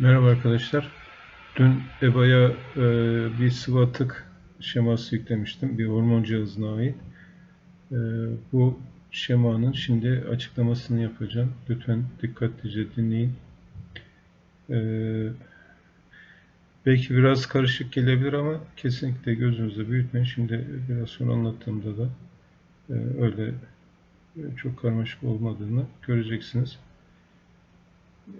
Merhaba arkadaşlar. Dün EBA'ya e, bir sıvı atık şeması yüklemiştim. Bir hormon cihazına ait. E, bu şemanın şimdi açıklamasını yapacağım. Lütfen dikkatlice dinleyin. E, belki biraz karışık gelebilir ama kesinlikle gözünüzde büyütmeyin. Şimdi biraz sonra anlattığımda da e, öyle e, çok karmaşık olmadığını göreceksiniz.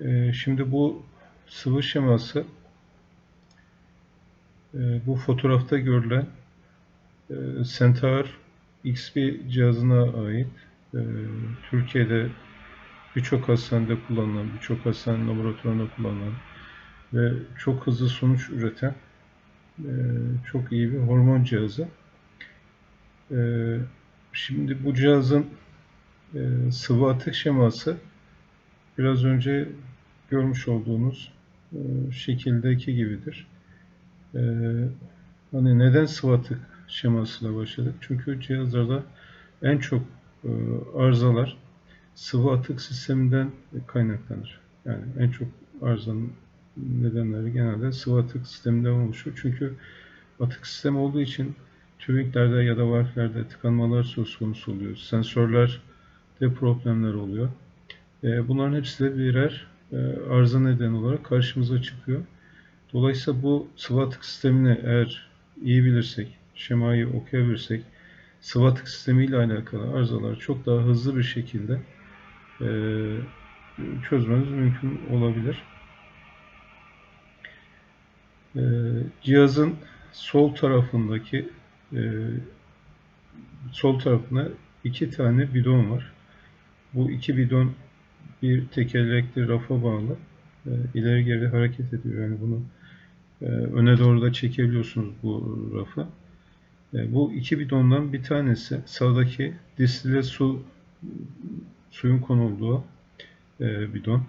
E, şimdi bu sıvı şeması e, bu fotoğrafta görülen e, Centaur XP cihazına ait. E, Türkiye'de birçok hastanede kullanılan, birçok hastane laboratuvarında kullanılan ve çok hızlı sonuç üreten çok iyi bir hormon cihazı. Şimdi bu cihazın sıvı atık şeması biraz önce görmüş olduğunuz şekildeki gibidir. E, hani neden sıvı atık şemasıyla başladık? Çünkü cihazlarda en çok e, arızalar sıvı atık sisteminden kaynaklanır. Yani en çok arızanın nedenleri genelde sıvı atık sisteminden oluşur. Çünkü atık sistemi olduğu için tübinglerde ya da valflerde tıkanmalar söz konusu oluyor. Sensörlerde problemler oluyor. Bunların hepsi de birer arıza neden olarak karşımıza çıkıyor. Dolayısıyla bu sıvı atık sistemini eğer iyi bilirsek, şemayı okuyabilirsek, sıvı atık sistemiyle alakalı arızaları çok daha hızlı bir şekilde e, çözmemiz mümkün olabilir. E, cihazın sol tarafındaki e, sol tarafına iki tane bidon var. Bu iki bidon bir tekerlekli rafa bağlı. E, ileri geri hareket ediyor. Yani bunu e, öne doğru da çekebiliyorsunuz bu rafı. E, bu iki bidondan bir tanesi sağdaki distile su suyun konulduğu e, bidon.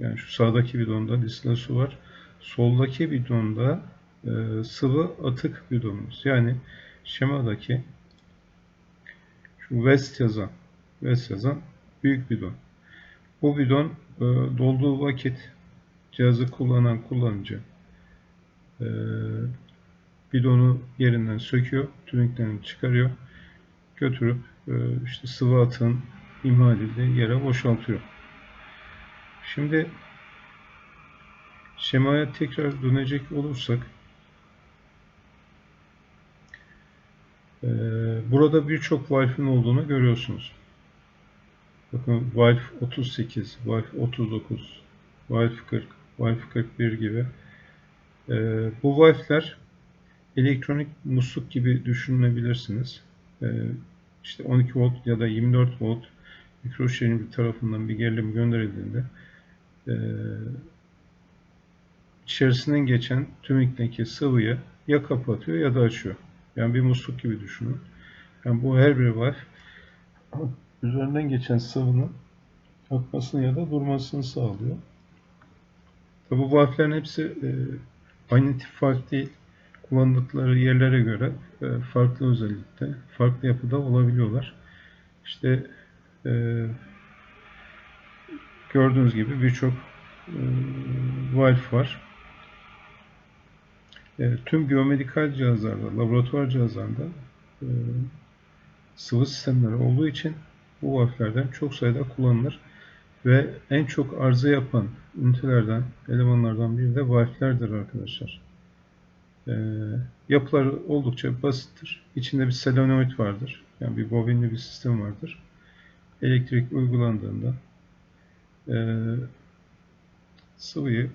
Yani şu sağdaki bidonda distile su var. Soldaki bidonda e, sıvı atık bidonumuz. Yani şemadaki şu West yazan West yazan büyük bidon. Bu bidon e, dolduğu vakit cihazı kullanan kullanıcı e, bidonu yerinden söküyor, tübinglerini çıkarıyor, götürüp e, işte sıvı atığın imha edildiği yere boşaltıyor. Şimdi şemaya tekrar dönecek olursak e, burada birçok valfin olduğunu görüyorsunuz. Bakın valve 38, valve 39, valve 40, valve 41 gibi. Ee, bu valve'ler elektronik musluk gibi düşünebilirsiniz. Ee, işte 12 volt ya da 24 volt mikroşehrin bir tarafından bir gerilim gönderildiğinde e, içerisinden geçen tümükteki sıvıyı ya kapatıyor ya da açıyor. Yani bir musluk gibi düşünün. Yani bu her bir valve üzerinden geçen sıvının akmasını ya da durmasını sağlıyor. Tabi bu valflerin hepsi e, aynı tip fark değil. Kullandıkları yerlere göre e, farklı özellikte, farklı yapıda olabiliyorlar. İşte e, gördüğünüz gibi birçok e, valf var. E, tüm biyomedikal cihazlarda, laboratuvar cihazlarında e, sıvı sistemleri olduğu için bu valflerden çok sayıda kullanılır. Ve en çok arıza yapan ünitelerden, elemanlardan biri de valflerdir arkadaşlar. Ee, yapıları oldukça basittir. İçinde bir selenoid vardır. Yani bir bobinli bir sistem vardır. Elektrik uygulandığında e, sıvıyı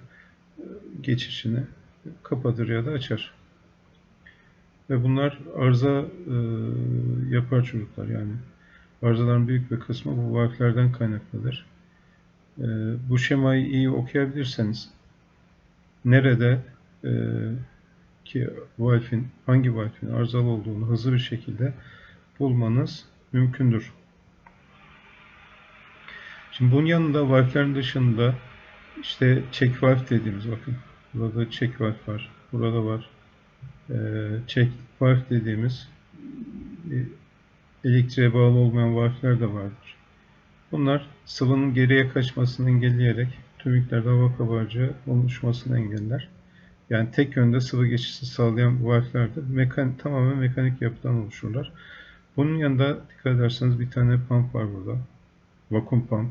e, geçişini kapatır ya da açar. Ve bunlar arıza e, yapar çocuklar yani. Arızaların büyük bir kısmı bu valflerden kaynaklıdır. Ee, bu şemayı iyi okuyabilirseniz nerede e, ki valfin hangi valfin arızalı olduğunu hızlı bir şekilde bulmanız mümkündür. Şimdi bunun yanında valflerin dışında işte check valve dediğimiz bakın burada check valve var burada var ee, check valve dediğimiz elektriğe bağlı olmayan valfler de vardır. Bunlar sıvının geriye kaçmasını engelleyerek tübinglerde hava kabarcığı oluşmasını engeller. Yani tek yönde sıvı geçişi sağlayan valflerdir. Mekan, tamamen mekanik yapıdan oluşurlar. Bunun yanında dikkat ederseniz bir tane pump var burada. Vakum pump.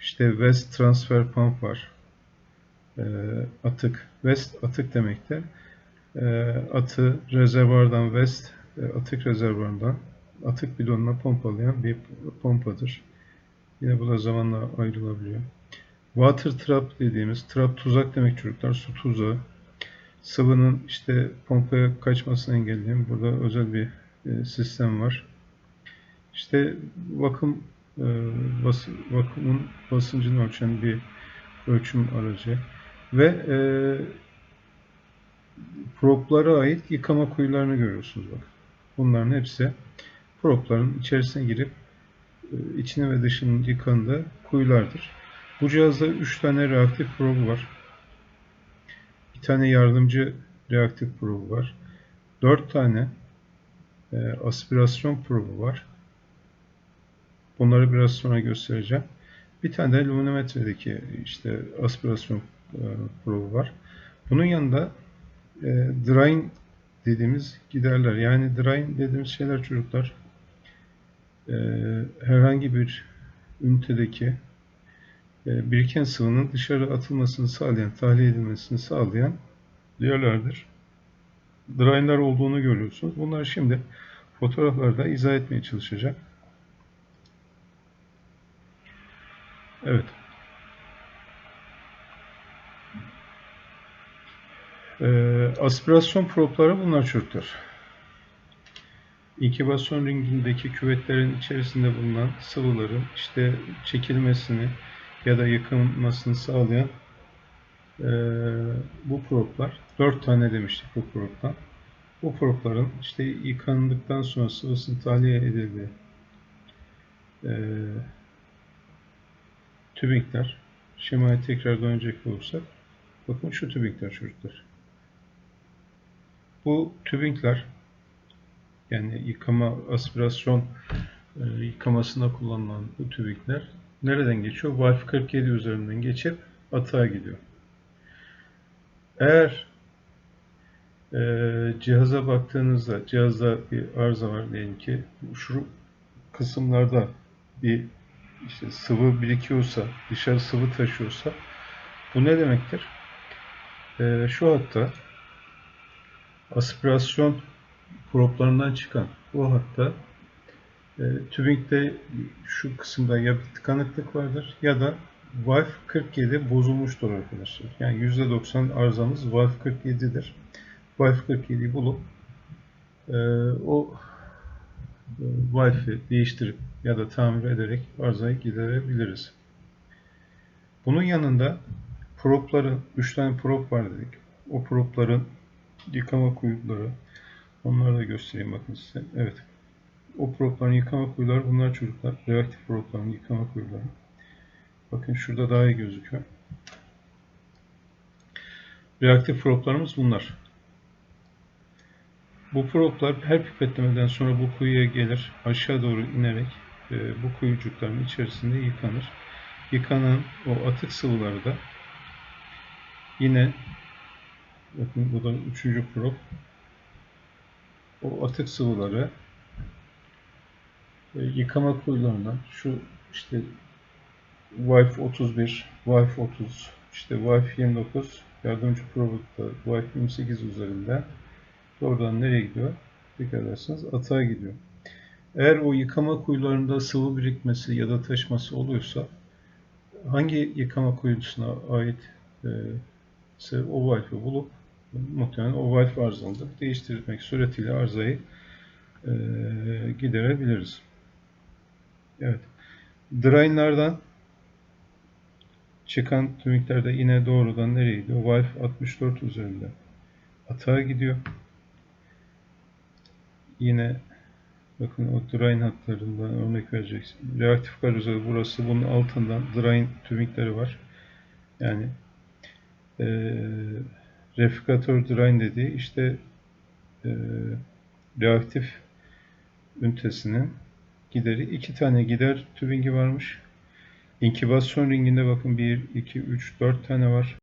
İşte West Transfer Pump var. Ee, atık. West atık demektir. Ee, atı rezervardan West, e, atık rezervarından atık bidonuna pompalayan bir pompadır. Yine bu da zamanla ayrılabiliyor. Water trap dediğimiz, trap tuzak demek çocuklar, su tuzağı. Sıvının işte pompaya kaçmasını engelleyen burada özel bir e, sistem var. İşte vakum e, vakumun basıncını ölçen bir ölçüm aracı ve e, proplara ait yıkama kuyularını görüyorsunuz bak. Bunların hepsi propların içerisine girip e, içine ve dışının yıkandığı kuyulardır. Bu cihazda 3 tane reaktif probu var. Bir tane yardımcı reaktif probu var. 4 tane e, aspirasyon probu var. Bunları biraz sonra göstereceğim. Bir tane de luminometredeki işte aspirasyon e, probu var. Bunun yanında e, drain dediğimiz giderler. Yani drain dediğimiz şeyler çocuklar e, herhangi bir ünitedeki e, biriken sıvının dışarı atılmasını sağlayan, tahliye edilmesini sağlayan yerlerdir. Drainler olduğunu görüyorsunuz. Bunları şimdi fotoğraflarda izah etmeye çalışacağım. Evet. Ee, aspirasyon propları bunlar çocuklar. İnkübasyon ringindeki küvetlerin içerisinde bulunan sıvıların işte çekilmesini ya da yıkılmasını sağlayan e, bu proplar. Dört tane demiştik bu proptan. Bu propların işte yıkandıktan sonra sıvısının tahliye edildiği e, tübingler. Şemaya tekrar dönecek olursak bakın şu tübingler çocuklar. Bu tübingler yani yıkama, aspirasyon e, yıkamasında kullanılan bu tübingler nereden geçiyor? Valve 47 üzerinden geçip atağa gidiyor. Eğer e, cihaza baktığınızda cihazda bir arıza var diyelim ki şu kısımlarda bir işte sıvı birikiyorsa, dışarı sıvı taşıyorsa bu ne demektir? E, şu hatta aspirasyon proplarından çıkan bu hatta e, tübingde şu kısımda ya bir tıkanıklık vardır ya da Valve 47 bozulmuştur arkadaşlar. Yani %90 arızamız Valve 47'dir. Valve 47'yi bulup e, o e, Valve'i değiştirip ya da tamir ederek arızayı giderebiliriz. Bunun yanında propların, 3 tane prop var dedik. O propların yıkama kuyuları, onları da göstereyim bakın size. Evet. O propların yıkama kuyuları bunlar çocuklar. Reaktif propların yıkama kuyuları. Bakın şurada daha iyi gözüküyor. Reaktif proplarımız bunlar. Bu proplar her pipetlemeden sonra bu kuyuya gelir. Aşağı doğru inerek e, bu kuyucukların içerisinde yıkanır. Yıkanan o atık sıvıları da yine bakın bu da üçüncü prop. O atık sıvıları yıkama kuyularından şu işte Wi-Fi 31, Wi-Fi 30, işte Wi-Fi 29, yardımcı produkta Wi-Fi 28 üzerinde doğrudan nereye gidiyor? Dikkat ederseniz atağa gidiyor. Eğer o yıkama kuyularında sıvı birikmesi ya da taşması oluyorsa hangi yıkama kuyusuna ait e, ise o valfi bulup muhtemelen o valf arızalıdır. Değiştirmek suretiyle arızayı e, giderebiliriz. Evet. Drainlerden çıkan tümükler de yine doğrudan nereye gidiyor? Valve 64 üzerinde atağa gidiyor. Yine bakın o drain hatlarından örnek vereceksin. Reaktif karoza burası. Bunun altından drain tümükleri var. Yani e, refikatör drain dediği işte e, reaktif ünitesinin gideri. iki tane gider tübingi varmış. İnkübasyon ringinde bakın 1, 2, 3, 4 tane var.